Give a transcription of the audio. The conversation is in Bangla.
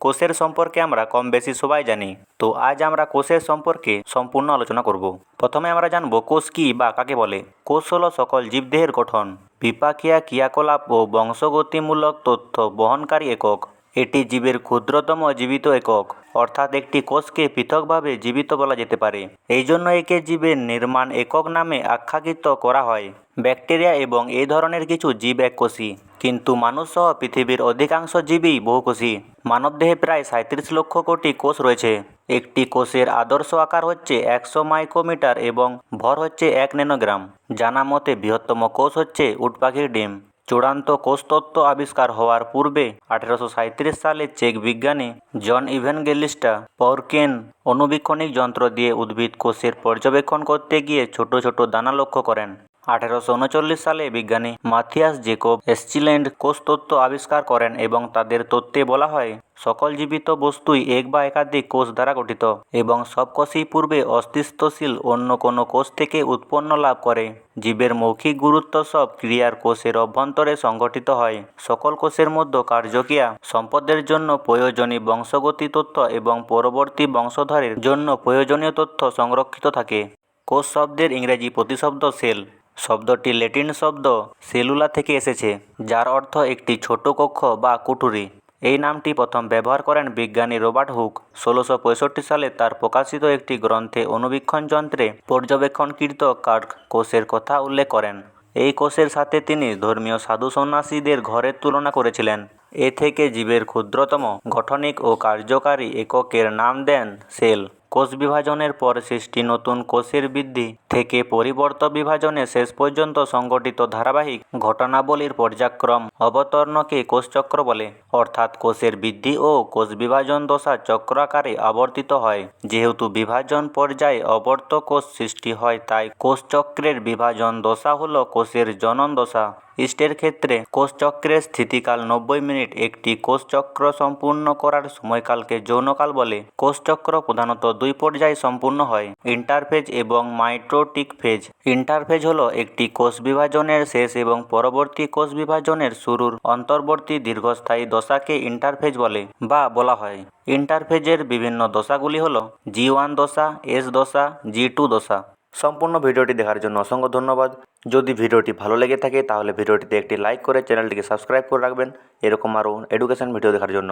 কোষের সম্পর্কে আমরা কম বেশি সবাই জানি। তো আজ আমরা কোষের সম্পর্কে সম্পূর্ণ আলোচনা করব। প্রথমে আমরা জানব কোষ কী বা কাকে বলে। কোষ হলো সকল জীবদেহের গঠন। বিপাকীয় ক্রিয়াকলাপ ও বংশগতিমূলক তথ্য বহনকারী একক। এটি জীবের ক্ষুদ্রতম জীবিত একক, অর্থাৎ একটি কোষকে পৃথকভাবে জীবিত বলা যেতে পারে। এই জন্য একে জীবের নির্মাণ একক নামে আখ্যায়িত করা হয়। ব্যাকটেরিয়া এবং এই ধরনের কিছু জীব এককোষী কিন্তু মানুষসহ পৃথিবীর অধিকাংশ জীবই বহুকোষী মানবদেহে প্রায় সাঁত্রিশ লক্ষ কোটি কোষ রয়েছে। একটি কোষের আদর্শ আকার হচ্ছে একশো মাইক্রোমিটার এবং ভর হচ্ছে এক ন্যানোগ্রাম। জানা মতে বৃহত্তম কোষ হচ্ছে উটপাখির ডিম। চূড়ান্ত কোষতত্ত্ব আবিষ্কার হওয়ার পূর্বে আঠেরোশো সালে চেক বিজ্ঞানী জন ইভেনগেলিস্টা পরকেন অণুবীক্ষণিক যন্ত্র দিয়ে উদ্ভিদ কোষের পর্যবেক্ষণ করতে গিয়ে ছোট ছোট দানা লক্ষ্য করেন। আঠেরোশো উনচল্লিশ সালে বিজ্ঞানী মাথিয়াস জেকব এসচিল্যান্ড কোষতত্ত্ব আবিষ্কার করেন এবং তাদের তত্ত্বে বলা হয়, সকল জীবিত বস্তুই এক বা একাধিক কোষ দ্বারা গঠিত এবং সব কোষই পূর্বে অস্তিত্বশীল অন্য কোনো কোষ থেকে উৎপন্ন লাভ করে। জীবের মৌখিক গুরুত্ব সব ক্রিয়ার কোষের অভ্যন্তরে সংগঠিত হয়। সকল কোষের মধ্যে কার্যক্রিয়া, সম্পদের জন্য প্রয়োজনীয় বংশগতি তথ্য এবং পরবর্তী বংশধরের জন্য প্রয়োজনীয় তথ্য সংরক্ষিত থাকে। কোষ শব্দের ইংরেজি প্রতিশব্দ সেল। শব্দটি ল্যাটিন শব্দ সেলুলা থেকে এসেছে, যার অর্থ একটি ছোট কক্ষ বা কুঠুরি। এই নামটি প্রথম ব্যবহার করেন বিজ্ঞানী রবার্ট হুক ষোলোশো পঁয়ষট্টি সালে তার প্রকাশিত একটি গ্রন্থে অণুবীক্ষণ যন্ত্রে পর্যবেক্ষণকৃত কার্ক কোষের কথা উল্লেখ করেন। এই কোষের সাথে তিনি ধর্মীয় সাধু সন্ন্যাসীদের ঘরের তুলনা করেছিলেন। এ থেকে জীবের ক্ষুদ্রতম, গঠনিক ও কার্যকারী এককের নাম দেন সেল। কোষ বিভাজনের পর সৃষ্টি নতুন কোষের বৃদ্ধি থেকে পরিবর্ত বিভাজনে শেষ পর্যন্ত সংগঠিত ধারাবাহিক ঘটনাবলীর পর্যায়ক্রম অবতর্ণকে কোষচক্র বলে। অর্থাৎ কোষের বৃদ্ধি ও কোষ বিভাজন দশা চক্রাকারে আবর্তিত হয়। যেহেতু বিভাজন পর্যায়ে অবর্ত কোষ সৃষ্টি হয়, তাই কোষচক্রের বিভাজন দশা হল কোষের জনন দশা। ইস্টের ক্ষেত্রে কোষচক্রের স্থিতিকাল নব্বই মিনিট একটি কোষচক্র সম্পূর্ণ করার সময়কালকে যৌনকাল বলে। কোষচক্র প্রধানত দুই পর্যায়ে সম্পূর্ণ হয়, ইন্টারফেজ এবং মাইটোটিক ফেজ। ইন্টারফেজ হলো একটি কোষ বিভাজনের শেষ এবং পরবর্তী কোষ বিভাজনের শুরুর অন্তর্বর্তী দীর্ঘস্থায়ী দশাকে ইন্টারফেজ বলে বা বলা হয়। ইন্টারফেজের বিভিন্ন দশাগুলি হল জি ওয়ান দশা, এস দশা, জি টু দশা। সম্পূর্ণ ভিডিওটি দেখার জন্য অসংখ্য ধন্যবাদ। যদি ভিডিওটি ভালো লেগে থাকে, তাহলে ভিডিওটিতে একটি লাইক করে চ্যানেলটিকে সাবস্ক্রাইব করে রাখবেন। এরকম আরও এডুকেশান ভিডিও দেখার জন্য।